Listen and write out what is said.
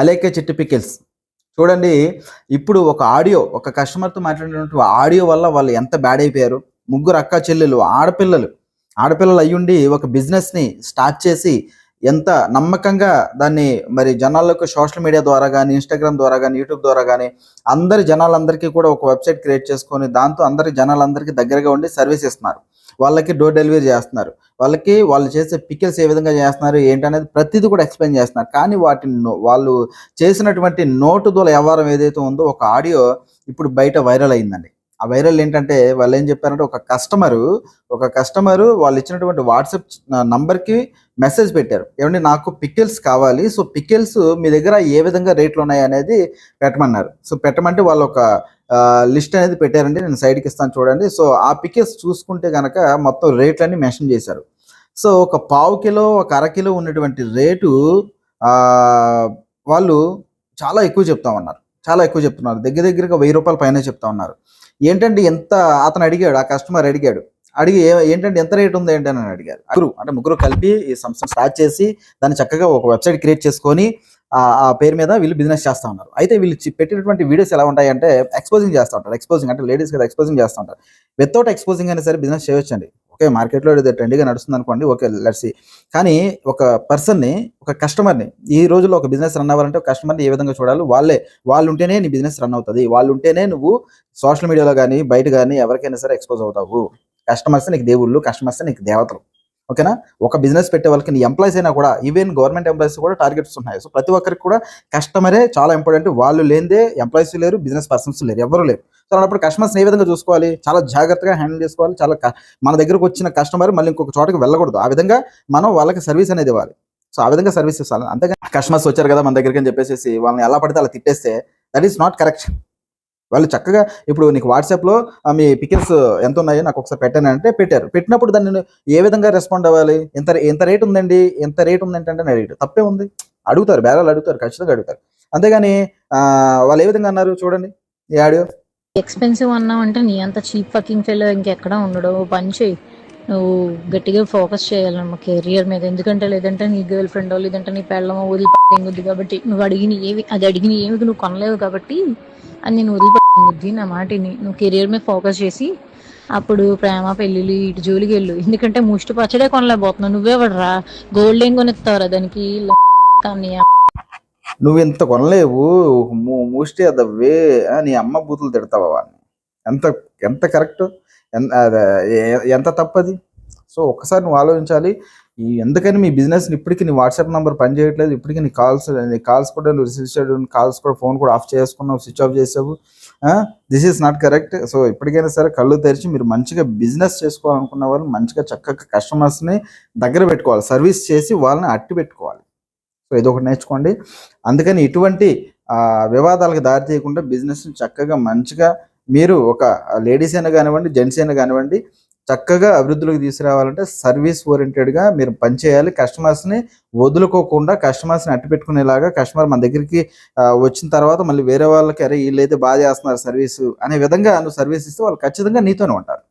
అలేకే చిట్టి పికిల్స్. చూడండి ఇప్పుడు ఒక ఆడియో ఒక కస్టమర్తో మాట్లాడినటువంటి ఆడియో వల్ల వాళ్ళు ఎంత బ్యాడ్ అయిపోయారు. ముగ్గురు అక్క చెల్లెలు ఆడపిల్లలు. ఆడపిల్లలు అయ్యుండి ఒక బిజినెస్ని స్టార్ట్ చేసి ఎంత నమ్మకంగా దాన్ని మరి జనాలకు సోషల్ మీడియా ద్వారా కానీ ఇన్స్టాగ్రామ్ ద్వారా కానీ యూట్యూబ్ ద్వారా కానీ అందరి జనాలందరికీ కూడా ఒక వెబ్సైట్ క్రియేట్ చేసుకొని దాంతో అందరి జనాలందరికీ దగ్గరగా ఉండి సర్వీస్ ఇస్తున్నారు. వాళ్ళకి డోర్ డెలివరీ చేస్తున్నారు. వాళ్ళకి వాళ్ళు చేసే పికిల్స్ ఏ విధంగా చేస్తున్నారు ఏంటనేది ప్రతిదీ కూడా ఎక్స్ప్లెయిన్ చేస్తున్నారు. కానీ వాటిని వాళ్ళు చేసినటువంటి నోటు దూల వ్యవహారం ఏదైతే ఉందో ఒక ఆడియో ఇప్పుడు బయట వైరల్ అయిందండి. ఆ వైరల్ ఏంటంటే వాళ్ళు ఏం చెప్పారంటే ఒక కస్టమరు ఒక కస్టమరు వాళ్ళు ఇచ్చినటువంటి వాట్సాప్ నంబర్కి మెసేజ్ పెట్టారు. ఏమంటే నాకు పికిల్స్ కావాలి. సో పికిల్స్ మీ దగ్గర ఏ విధంగా రేట్లు ఉన్నాయి అనేది పెట్టమన్నారు. సో పెట్టమంటే వాళ్ళు ఒక లిస్ట్ అనేది పెట్టారండి. నేను సైడ్కి ఇస్తాను చూడండి. సో ఆ పికిల్స్ చూసుకుంటే కనుక మొత్తం రేట్లన్నీ మెన్షన్ చేశారు. సో ఒక పావు కిలో ఒక అర కిలో ఉన్నటువంటి రేటు వాళ్ళు చాలా ఎక్కువ చెప్తా ఉన్నారు. చాలా ఎక్కువ చెప్తున్నారు. దగ్గర దగ్గరగా వెయ్యి రూపాయల పైన చెప్తా ఉన్నారు. ఏంటంటే ఎంత అతను అడిగాడు ఆ కస్టమర్ అడిగాడు. అడిగి ఏంటంటే ఎంత రేట్ ఉంది ఏంటని అని అడిగారు. ముగ్గురు అంటే ముగ్గురు కలిపి ఈ సంస్థ స్టార్ట్ చేసి దాన్ని చక్కగా ఒక వెబ్సైట్ క్రియేట్ చేసుకొని ఆ పేరు మీద వీళ్ళు బిజినెస్ చేస్తూ ఉన్నారు. అయితే వీళ్ళు పెట్టినటువంటి వీడియోస్ ఎలా ఉంటాయంటే ఎక్స్పోజింగ్ చేస్తూ ఉంటారు. ఎక్స్పోజింగ్ అంటే లేడీస్ కదా ఎక్స్పోజింగ్ చేస్తూ ఉంటారు. వితౌట్ ఎక్స్పోజింగ్ అయినా సరే బిజినెస్ చేయొచ్చండి. ఓకే మార్కెట్లో ఏదో ట్రెండ్గా నడుస్తుంది అనుకోండి ఓకే లెట్స్ కానీ ఒక పర్సన్ని ఒక కస్టమర్ని ఈ రోజుల్లో ఒక బిజినెస్ రన్ అవ్వాలంటే ఒక కస్టమర్ని ఏ విధంగా చూడాలి? వాళ్ళే వాళ్ళు ఉంటేనే నీ బిజినెస్ రన్ అవుతుంది. వాళ్ళు ఉంటేనే నువ్వు సోషల్ మీడియాలో కానీ బయట కానీ ఎవరికైనా సరే ఎక్స్పోజ్ అవుతావు. కస్టమర్స్ నీకు దేవుళ్ళు కస్టమర్స్ నీకు దేవతలు. ఓకేనా? ఒక బిజినెస్ పెట్టే వాళ్ళకి నీ ఎంప్లాయీస్ అయినా కూడా ఈవెన్ గవర్నమెంట్ ఎంప్లాయీస్ కూడా టార్గెట్స్ ఉన్నాయి. సో ప్రతి ఒక్కరికి కూడా కస్టమరే చాలా ఇంపార్టెంట్ వాళ్ళు లేనిదే ఎంప్లాయీస్ లేరు బిజినెస్ పర్సన్స్ లేరు ఎవరు లేరు. సో అప్పుడు కస్టమర్స్ ఏ విధంగా చూసుకోవాలి? చాలా జాగ్రత్తగా హ్యాండిల్ చేసుకోవాలి. చాలా మన దగ్గరకు వచ్చిన కస్టమర్ మళ్ళీ ఇంకొక చోటకి వెళ్ళకూడదు. ఆ విధంగా మనం వాళ్ళకి సర్వీస్ అనేది ఇవ్వాలి. సో ఆ విధంగా సర్వీస్ ఇవ్వాలి. అంతేగా కస్టమర్స్ వచ్చారు కదా మన దగ్గరికి అని చెప్పేసి వాళ్ళని ఎలా పడితే అలా తిట్టేస్తే దట్ ఈస్ నాట్ కరెక్ట్ వాళ్ళు చక్కగా ఇప్పుడు నీకు వాట్సాప్లో మీ పికిల్స్ ఎంత ఉన్నాయో నాకు ఒకసారి పెట్టాను అంటే పెట్టారు. పెట్టినప్పుడు దాన్ని నేను ఏ విధంగా రెస్పాండ్ అవ్వాలి? ఎంత ఎంత రేట్ ఉందండి? ఎంత రేట్ ఉందంటే అంటే రేట్ తప్పే ఉంది. అడుగుతారు బేరాలు అడుగుతారు ఖచ్చితంగా అడుగుతారు. అంతేగాని వాళ్ళు ఏ విధంగా అన్నారు చూడండి. ఈ ఆడియో. ఎక్స్పెన్సివ్ అన్నావు అంటే నీ అంత చీప్ ఫకింగ్ ఫెలో ఇంకెక్కడ ఉండడు. పని చేయి. నువ్వు గట్టిగా ఫోకస్ చేయాలన్నమా కెరియర్ మీద. ఎందుకంటే లేదంటే నీ గర్ల్ ఫ్రెండ్ లేదంటే నీ పెళ్ళమో వదిలిపెట్టేది కాబట్టి నువ్వు అడిగిన ఏవి అది అడిగిన ఏమి నువ్వు కొనలేవు కాబట్టి అని నేను వదిలిపెట్టేది నా మాటిని నువ్వు కెరియర్ మీద ఫోకస్ చేసి అప్పుడు ప్రేమ పెళ్ళిళ్ళు ఇటు జోలికి వెళ్ళు. ఎందుకంటే ముష్టి పచ్చడే కొనలేకపోతున్నావు. నువ్వే పడరా గోల్డ్ ఏం కొనిస్తావురా దానికి? నువ్వు ఇంత కొనలేవు. ముష్టి మూష్టి అదవ్వే. నీ అమ్మ బూతులు తిడతావా వాడిని? ఎంత ఎంత కరెక్ట్? ఎంత తప్పది? సో ఒక్కసారి నువ్వు ఆలోచించాలి ఈ ఎందుకని మీ బిజినెస్ ఇప్పటికీ నీ వాట్సాప్ నెంబర్ పనిచేయట్లేదు ఇప్పటికీ నీ కాల్స్ నీ కాల్స్ కూడా నువ్వు రిసీవ్ చేయడం కాల్స్ కూడా ఫోన్ కూడా ఆఫ్ చేసుకున్నావు స్విచ్ ఆఫ్ చేసావు this is not correct so ఇప్పటికైనా సరే కళ్ళు తెరిచి మీరు మంచిగా బిజినెస్ చేసుకోవాలనుకున్న వాళ్ళు మంచిగా చక్కగా కస్టమర్స్ని దగ్గర పెట్టుకోవాలి సర్వీస్ చేసి వాళ్ళని అట్టి పెట్టుకోవాలి. సో ఇది ఒకటి నేర్చుకోండి. అందుకని ఇటువంటి వివాదాలకు దారి తీయకుండా బిజినెస్ని చక్కగా మంచిగా మీరు ఒక లేడీస్ అయినా కానివ్వండి జెంట్స్ అయినా కానివ్వండి చక్కగా అభివృద్ధిలోకి తీసుకురావాలంటే సర్వీస్ ఓరియంటెడ్గా మీరు పనిచేయాలి. కస్టమర్స్ని వదులుకోకుండా కస్టమర్స్ని అట్టు పెట్టుకునేలాగా కస్టమర్ మన దగ్గరికి వచ్చిన తర్వాత మళ్ళీ వేరే వాళ్ళకి అరే వీళ్ళైతే బాగా చేస్తున్నారు సర్వీసు అనే విధంగా నువ్వు సర్వీస్ ఇస్తే వాళ్ళు ఖచ్చితంగా నీతోనే ఉంటారు.